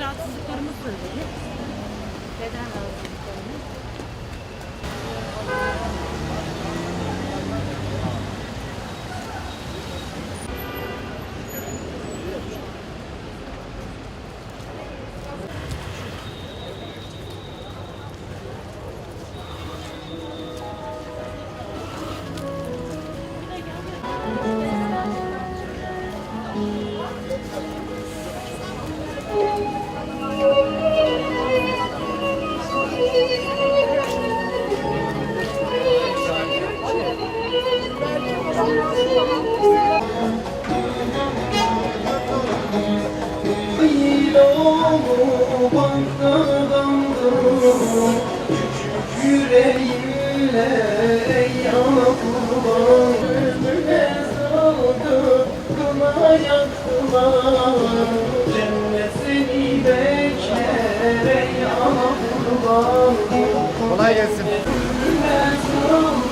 rahatsızlıklarımı söyledik. Beden rahatsızlıklarını. İlonu bandırdım Küçük yüreğimle ey ana kurban Ömrüne saldı kına yaktılar Cennet seni bekler ey ana kurban Kolay gelsin. Saldı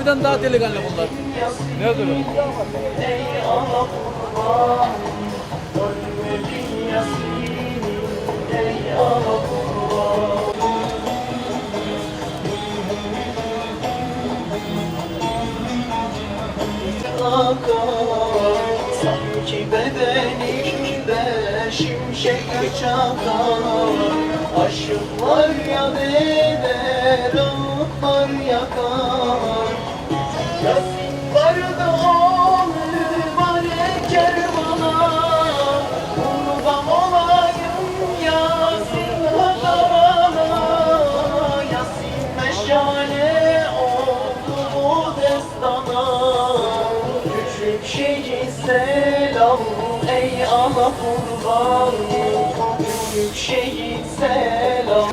Evden daha delikanlı bunlar. Ne akar Sanki bedenimde şimşek çakar Aşıklar ya eder, ağıtlar yakar selam ey ana kurban. Küçük şehir selam.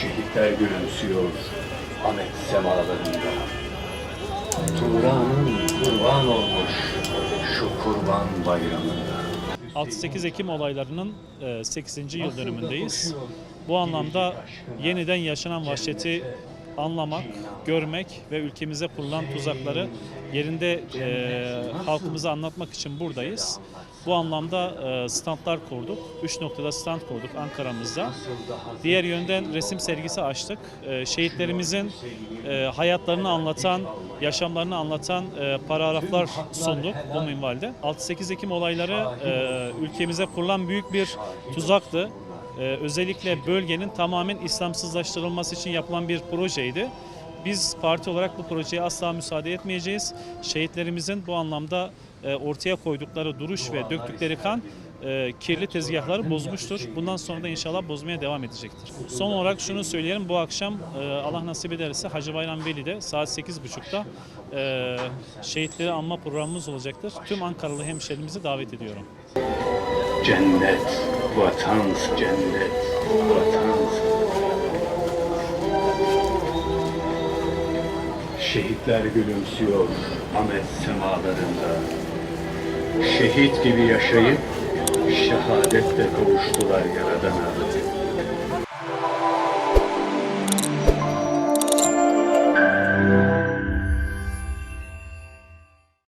Şehitler gülümsüyor Ahmet semalarında. Turan'ın kurban olmuş şu kurban bayramında. 6-8 Ekim olaylarının e, 8. yıl dönümündeyiz. Bu anlamda yeniden yaşanan vahşeti anlamak, görmek ve ülkemize kurulan tuzakları yerinde e, halkımıza anlatmak için buradayız. Bu anlamda e, standlar kurduk. Üç noktada stand kurduk Ankara'mızda. Diğer yönden resim sergisi açtık. E, şehitlerimizin e, hayatlarını anlatan, yaşamlarını anlatan paragraflar sunduk bu minvalde. 6-8 Ekim olayları ülkemize kurulan büyük bir tuzaktı. Özellikle bölgenin tamamen İslamsızlaştırılması için yapılan bir projeydi. Biz parti olarak bu projeye asla müsaade etmeyeceğiz. Şehitlerimizin bu anlamda e, ortaya koydukları duruş ve döktükleri kan e, kirli tezgahları bozmuştur. Bundan sonra da inşallah bozmaya devam edecektir. Son olarak şunu söyleyelim. Bu akşam e, Allah nasip ederse Hacı Bayram Veli'de saat 8.30'da e, şehitleri anma programımız olacaktır. Tüm Ankaralı hemşerimizi davet ediyorum. Cennet, vatansın cennet, vatansın. Şehitler gülümsüyor Ahmet semalarında. Şehit gibi yaşayıp şehadetle kavuştular Yaradan'a.